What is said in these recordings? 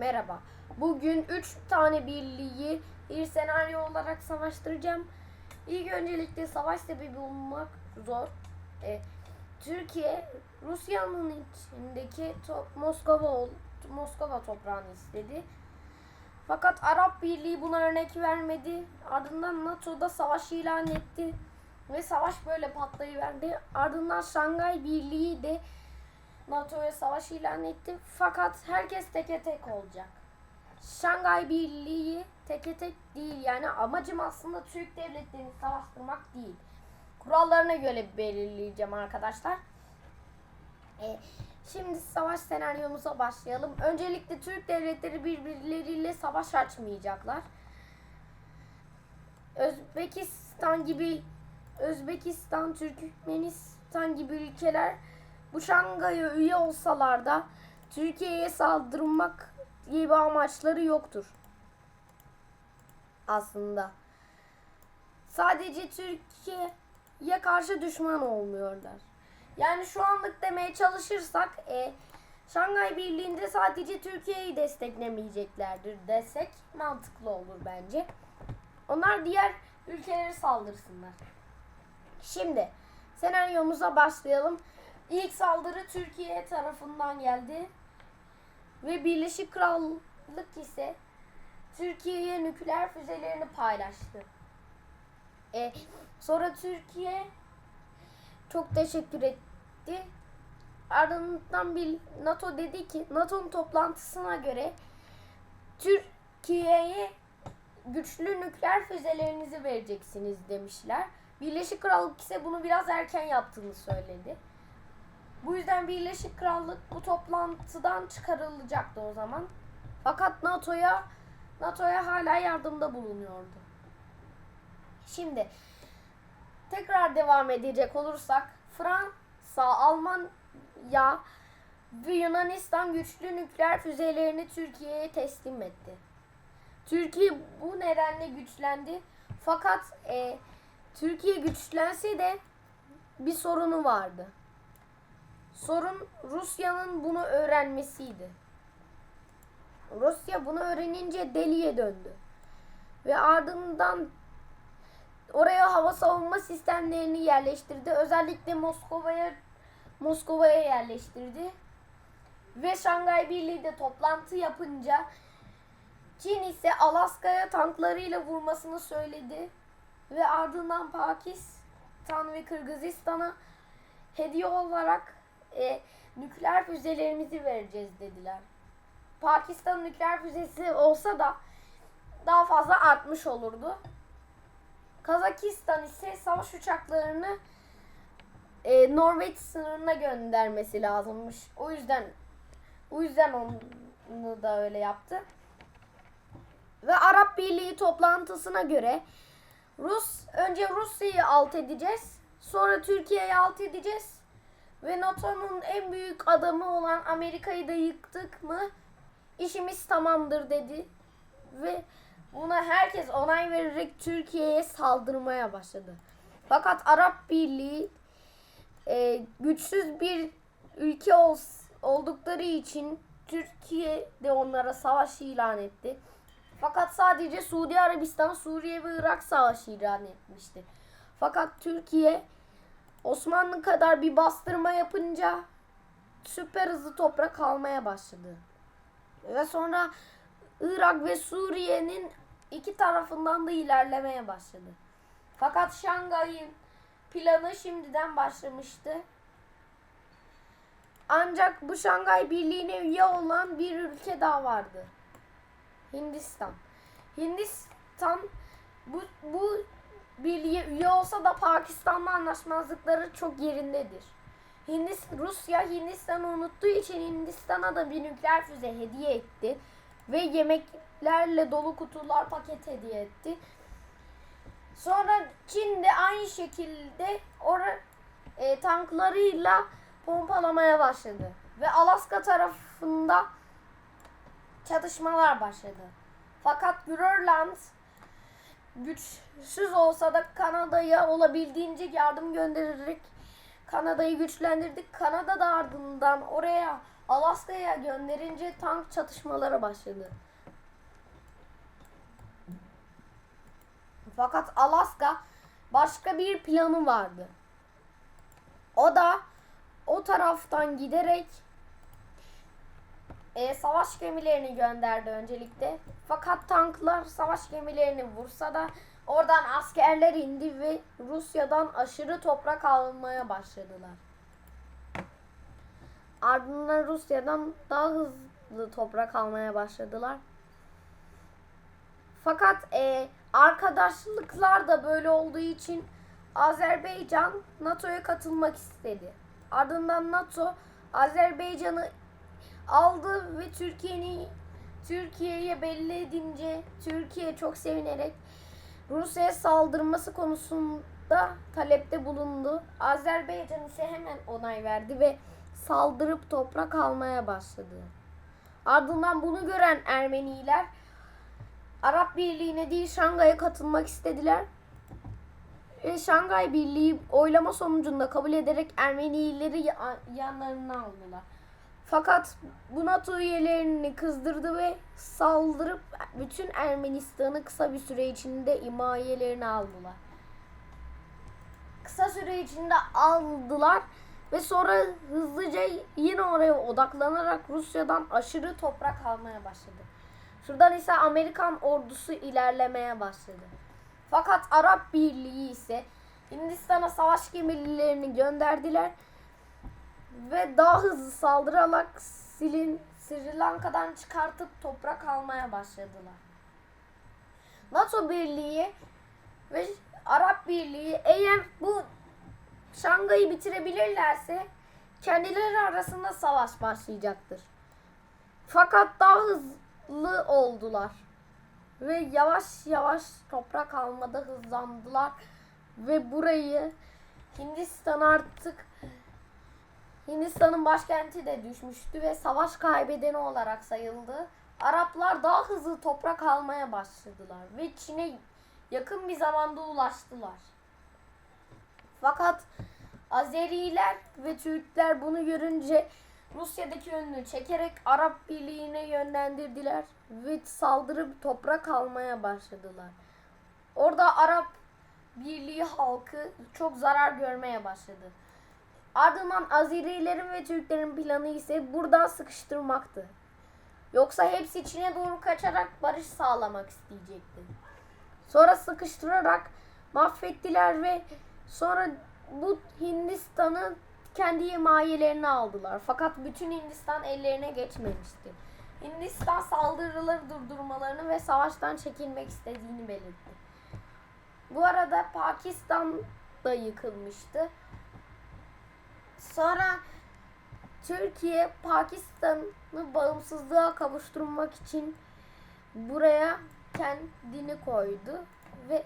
Merhaba. Bugün 3 tane birliği bir senaryo olarak savaştıracağım. İlk öncelikle savaş sebebi bulmak zor. E, Türkiye Rusya'nın içindeki to- Moskova Moskova toprağını istedi. Fakat Arap Birliği buna örnek vermedi. Ardından NATO'da savaş ilan etti. Ve savaş böyle patlayıverdi. Ardından Şangay Birliği de NATO'ya savaş ilan etti. Fakat herkes teke tek olacak. Şangay Birliği teke tek değil. Yani amacım aslında Türk devletlerini savaştırmak değil. Kurallarına göre belirleyeceğim arkadaşlar. E, şimdi savaş senaryomuza başlayalım. Öncelikle Türk devletleri birbirleriyle savaş açmayacaklar. Özbekistan gibi Özbekistan, Türkmenistan gibi ülkeler bu Şangay'a üye olsalar da Türkiye'ye saldırmak bir amaçları yoktur. Aslında. Sadece Türkiye'ye karşı düşman olmuyorlar. Yani şu anlık demeye çalışırsak e, Şangay Birliği'nde sadece Türkiye'yi desteklemeyeceklerdir desek mantıklı olur bence. Onlar diğer ülkeleri saldırsınlar. Şimdi senaryomuza başlayalım. İlk saldırı Türkiye tarafından geldi. Ve Birleşik Krallık ise Türkiye'ye nükleer füzelerini paylaştı. E, sonra Türkiye çok teşekkür etti. Ardından bir NATO dedi ki NATO'nun toplantısına göre Türkiye'ye güçlü nükleer füzelerinizi vereceksiniz demişler. Birleşik Krallık ise bunu biraz erken yaptığını söyledi. Bu yüzden Birleşik Krallık bu toplantıdan çıkarılacaktı o zaman. Fakat NATO'ya NATO'ya hala yardımda bulunuyordu. Şimdi tekrar devam edecek olursak Fransa, Almanya ve Yunanistan güçlü nükleer füzelerini Türkiye'ye teslim etti. Türkiye bu nedenle güçlendi. Fakat e, Türkiye güçlense de bir sorunu vardı. Sorun Rusya'nın bunu öğrenmesiydi. Rusya bunu öğrenince deliye döndü. Ve ardından oraya hava savunma sistemlerini yerleştirdi. Özellikle Moskova'ya Moskova'ya yerleştirdi. Ve Şangay Birliği de toplantı yapınca Çin ise Alaska'ya tanklarıyla vurmasını söyledi. Ve ardından Pakistan ve Kırgızistan'a hediye olarak e, nükleer füzelerimizi vereceğiz dediler. Pakistan nükleer füzesi olsa da daha fazla artmış olurdu. Kazakistan ise savaş uçaklarını e, Norveç sınırına göndermesi lazımmış. O yüzden o yüzden onu da öyle yaptı. Ve Arap Birliği toplantısına göre Rus önce Rusya'yı alt edeceğiz. Sonra Türkiye'yi alt edeceğiz. Ve NATO'nun en büyük adamı olan Amerika'yı da yıktık mı işimiz tamamdır dedi. Ve buna herkes onay vererek Türkiye'ye saldırmaya başladı. Fakat Arap Birliği e, güçsüz bir ülke ol, oldukları için Türkiye de onlara savaş ilan etti. Fakat sadece Suudi Arabistan, Suriye ve Irak savaşı ilan etmişti. Fakat Türkiye Osmanlı kadar bir bastırma yapınca süper hızlı toprak almaya başladı. Ve sonra Irak ve Suriye'nin iki tarafından da ilerlemeye başladı. Fakat Şangay'ın planı şimdiden başlamıştı. Ancak bu Şangay Birliği'ne üye olan bir ülke daha vardı. Hindistan. Hindistan bu, bu birliğe üye olsa da Pakistan'la anlaşmazlıkları çok yerindedir. Hindistan, Rusya Hindistan'ı unuttuğu için Hindistan'a da bir nükleer füze hediye etti. Ve yemeklerle dolu kutular paket hediye etti. Sonra Çin de aynı şekilde ora, e, tanklarıyla pompalamaya başladı. Ve Alaska tarafında çatışmalar başladı. Fakat Grönland güçsüz olsa da Kanada'ya olabildiğince yardım göndererek Kanada'yı güçlendirdik. Kanada da ardından oraya Alaska'ya gönderince tank çatışmaları başladı. Fakat Alaska başka bir planı vardı. O da o taraftan giderek e, savaş gemilerini gönderdi öncelikle. Fakat tanklar savaş gemilerini vursa da oradan askerler indi ve Rusya'dan aşırı toprak almaya başladılar. Ardından Rusya'dan daha hızlı toprak almaya başladılar. Fakat e, arkadaşlıklar da böyle olduğu için Azerbaycan NATO'ya katılmak istedi. Ardından NATO Azerbaycan'ı aldı ve Türkiye'nin Türkiye'ye belli edince Türkiye çok sevinerek Rusya'ya saldırması konusunda talepte bulundu. Azerbaycan ise hemen onay verdi ve saldırıp toprak almaya başladı. Ardından bunu gören Ermeniler Arap Birliği'ne değil Şangay'a katılmak istediler. Ve Şangay Birliği oylama sonucunda kabul ederek Ermenileri ya- yanlarına aldılar. Fakat bu NATO üyelerini kızdırdı ve saldırıp bütün Ermenistan'ı kısa bir süre içinde himayelerini aldılar. Kısa süre içinde aldılar ve sonra hızlıca yine oraya odaklanarak Rusya'dan aşırı toprak almaya başladı. Şuradan ise Amerikan ordusu ilerlemeye başladı. Fakat Arap Birliği ise Hindistan'a savaş gemilerini gönderdiler ve daha hızlı saldırarak Silin, Sri Lanka'dan çıkartıp toprak almaya başladılar. NATO Birliği ve Arap Birliği eğer bu Şangay'ı bitirebilirlerse kendileri arasında savaş başlayacaktır. Fakat daha hızlı oldular ve yavaş yavaş toprak almada hızlandılar ve burayı Hindistan artık Hindistan'ın başkenti de düşmüştü ve savaş kaybedeni olarak sayıldı. Araplar daha hızlı toprak almaya başladılar ve Çin'e yakın bir zamanda ulaştılar. Fakat Azeriler ve Türkler bunu görünce Rusya'daki önünü çekerek Arap Birliği'ne yönlendirdiler ve saldırıp toprak almaya başladılar. Orada Arap Birliği halkı çok zarar görmeye başladı. Ardından Azerilerin ve Türklerin planı ise buradan sıkıştırmaktı. Yoksa hepsi Çin'e doğru kaçarak barış sağlamak isteyecekti. Sonra sıkıştırarak mahvettiler ve sonra bu Hindistan'ı kendi himayelerine aldılar. Fakat bütün Hindistan ellerine geçmemişti. Hindistan saldırıları durdurmalarını ve savaştan çekilmek istediğini belirtti. Bu arada Pakistan da yıkılmıştı. Sonra Türkiye Pakistan'ı bağımsızlığa kavuşturmak için buraya kendini koydu ve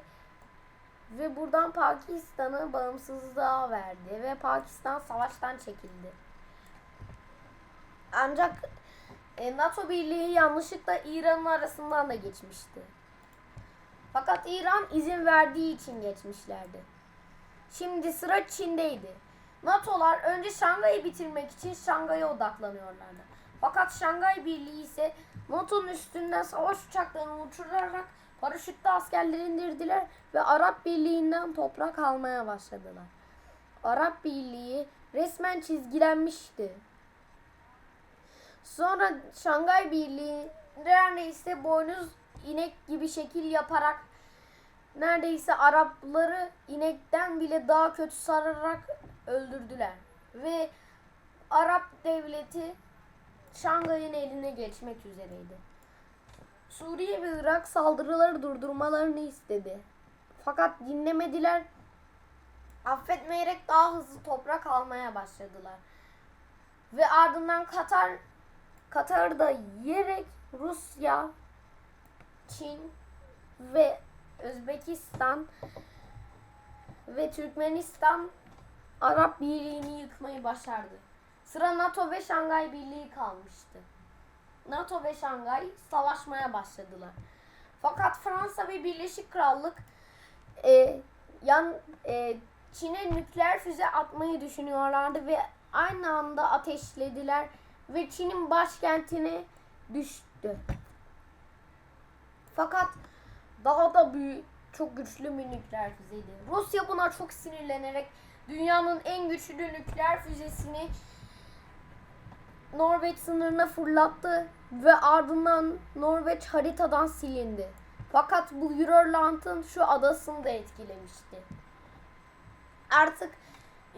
ve buradan Pakistan'ı bağımsızlığa verdi ve Pakistan savaştan çekildi. Ancak e, NATO Birliği yanlışlıkla İran'ın arasından da geçmişti. Fakat İran izin verdiği için geçmişlerdi. Şimdi sıra Çin'deydi. NATO'lar önce Şangay'ı bitirmek için Şangay'a odaklanıyorlardı. Fakat Şangay Birliği ise NATO'nun üstünden savaş uçaklarını uçurarak paraşütle askerleri indirdiler ve Arap Birliği'nden toprak almaya başladılar. Arap Birliği resmen çizgilenmişti. Sonra Şangay Birliği neredeyse boynuz inek gibi şekil yaparak neredeyse Arapları inekten bile daha kötü sararak öldürdüler. Ve Arap devleti Şangay'ın eline geçmek üzereydi. Suriye ve Irak saldırıları durdurmalarını istedi. Fakat dinlemediler. Affetmeyerek daha hızlı toprak almaya başladılar. Ve ardından Katar Katar'da yiyerek Rusya, Çin ve Özbekistan ve Türkmenistan Arap Birliği'ni yıkmayı başardı. Sıra NATO ve Şangay Birliği kalmıştı. NATO ve Şangay savaşmaya başladılar. Fakat Fransa ve Birleşik Krallık e, yan e, Çin'e nükleer füze atmayı düşünüyorlardı ve aynı anda ateşlediler ve Çin'in başkentine düştü. Fakat daha da büyük, çok güçlü bir nükleer füzeydi. Rusya buna çok sinirlenerek dünyanın en güçlü nükleer füzesini Norveç sınırına fırlattı ve ardından Norveç haritadan silindi. Fakat bu Grönland'ın şu adasını da etkilemişti. Artık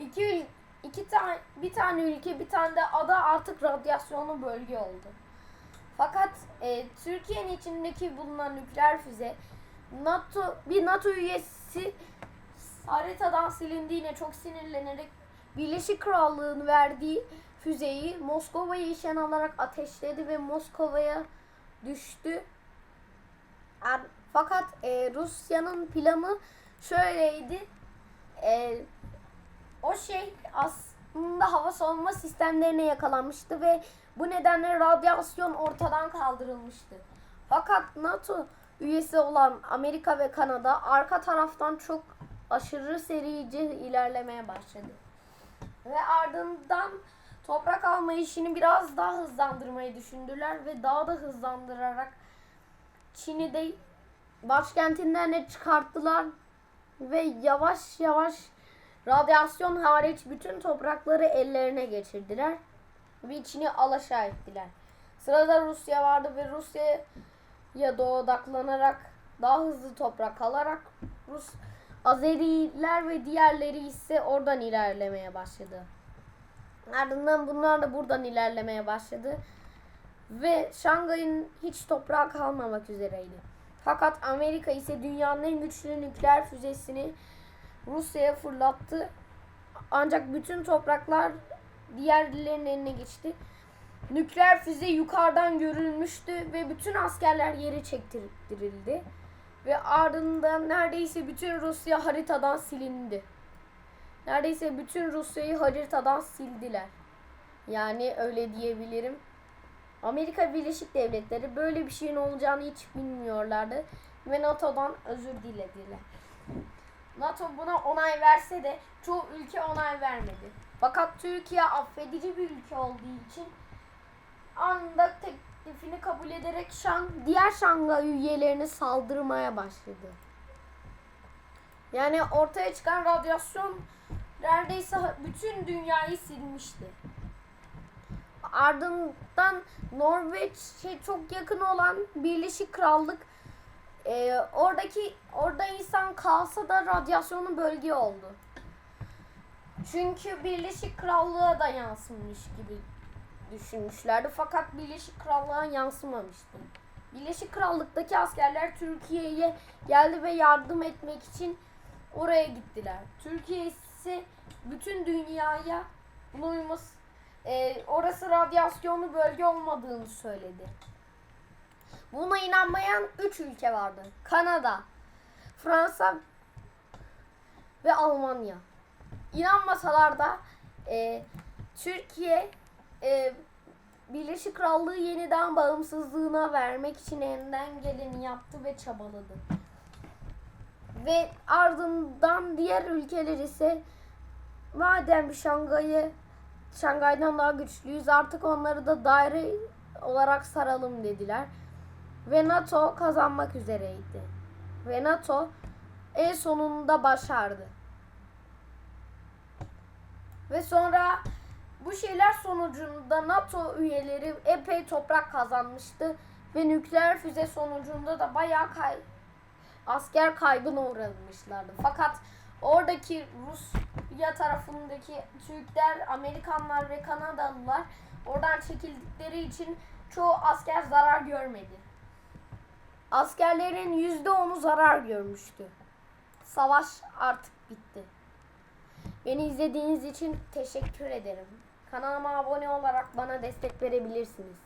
iki, iki tane bir tane ülke bir tane de ada artık radyasyonlu bölge oldu. Fakat e, Türkiye'nin içindeki bulunan nükleer füze NATO bir NATO üyesi haritadan silindiğine çok sinirlenerek Birleşik Krallığın verdiği füzeyi Moskova'yı işen alarak ateşledi ve Moskova'ya düştü. Fakat e, Rusya'nın planı şöyleydi. E, o şey aslında hava savunma sistemlerine yakalanmıştı ve bu nedenle radyasyon ortadan kaldırılmıştı. Fakat NATO üyesi olan Amerika ve Kanada arka taraftan çok aşırı serice ilerlemeye başladı. Ve ardından toprak alma işini biraz daha hızlandırmayı düşündüler ve daha da hızlandırarak Çin'i de başkentinden de çıkarttılar ve yavaş yavaş radyasyon hariç bütün toprakları ellerine geçirdiler ve Çin'i alaşağı ettiler. Sırada Rusya vardı ve Rusya'ya da odaklanarak daha hızlı toprak alarak Rus Azeriler ve diğerleri ise oradan ilerlemeye başladı. Ardından bunlar da buradan ilerlemeye başladı. Ve Şangay'ın hiç toprağı kalmamak üzereydi. Fakat Amerika ise dünyanın en güçlü nükleer füzesini Rusya'ya fırlattı. Ancak bütün topraklar diğerlerinin eline geçti. Nükleer füze yukarıdan görülmüştü ve bütün askerler yere çektirildi. Ve ardından neredeyse bütün Rusya haritadan silindi. Neredeyse bütün Rusya'yı haritadan sildiler. Yani öyle diyebilirim. Amerika Birleşik Devletleri böyle bir şeyin olacağını hiç bilmiyorlardı ve NATO'dan özür dilediler. NATO buna onay verse de çoğu ülke onay vermedi. Fakat Türkiye affedici bir ülke olduğu için anında teklifini kabul ederek Şang, diğer Şangay üyelerini saldırmaya başladı. Yani ortaya çıkan radyasyon neredeyse bütün dünyayı silmişti. Ardından Norveç'e çok yakın olan Birleşik Krallık e, oradaki orada insan kalsa da radyasyonun bölge oldu. Çünkü Birleşik Krallığa da yansımış gibi düşünmüşlerdi fakat Birleşik Krallığa yansımamıştı. Birleşik Krallık'taki askerler Türkiye'ye geldi ve yardım etmek için oraya gittiler. Türkiye ise bütün dünyaya uyması, e, orası radyasyonlu bölge olmadığını söyledi. Buna inanmayan 3 ülke vardı. Kanada, Fransa ve Almanya. İnanmasalar da e, Türkiye e, Birleşik Krallığı yeniden bağımsızlığına vermek için elinden geleni yaptı ve çabaladı. Ve ardından diğer ülkeler ise madem Şangay'ı Şangay'dan daha güçlüyüz artık onları da daire olarak saralım dediler. Ve NATO kazanmak üzereydi. Ve NATO en sonunda başardı. Ve sonra bu şeyler sonucunda NATO üyeleri epey toprak kazanmıştı ve nükleer füze sonucunda da bayağı kay asker kaybına uğramışlardı. Fakat oradaki Rusya tarafındaki Türkler, Amerikanlar ve Kanadalılar oradan çekildikleri için çoğu asker zarar görmedi. Askerlerin yüzde onu zarar görmüştü. Savaş artık bitti. Beni izlediğiniz için teşekkür ederim. Kanalıma abone olarak bana destek verebilirsiniz.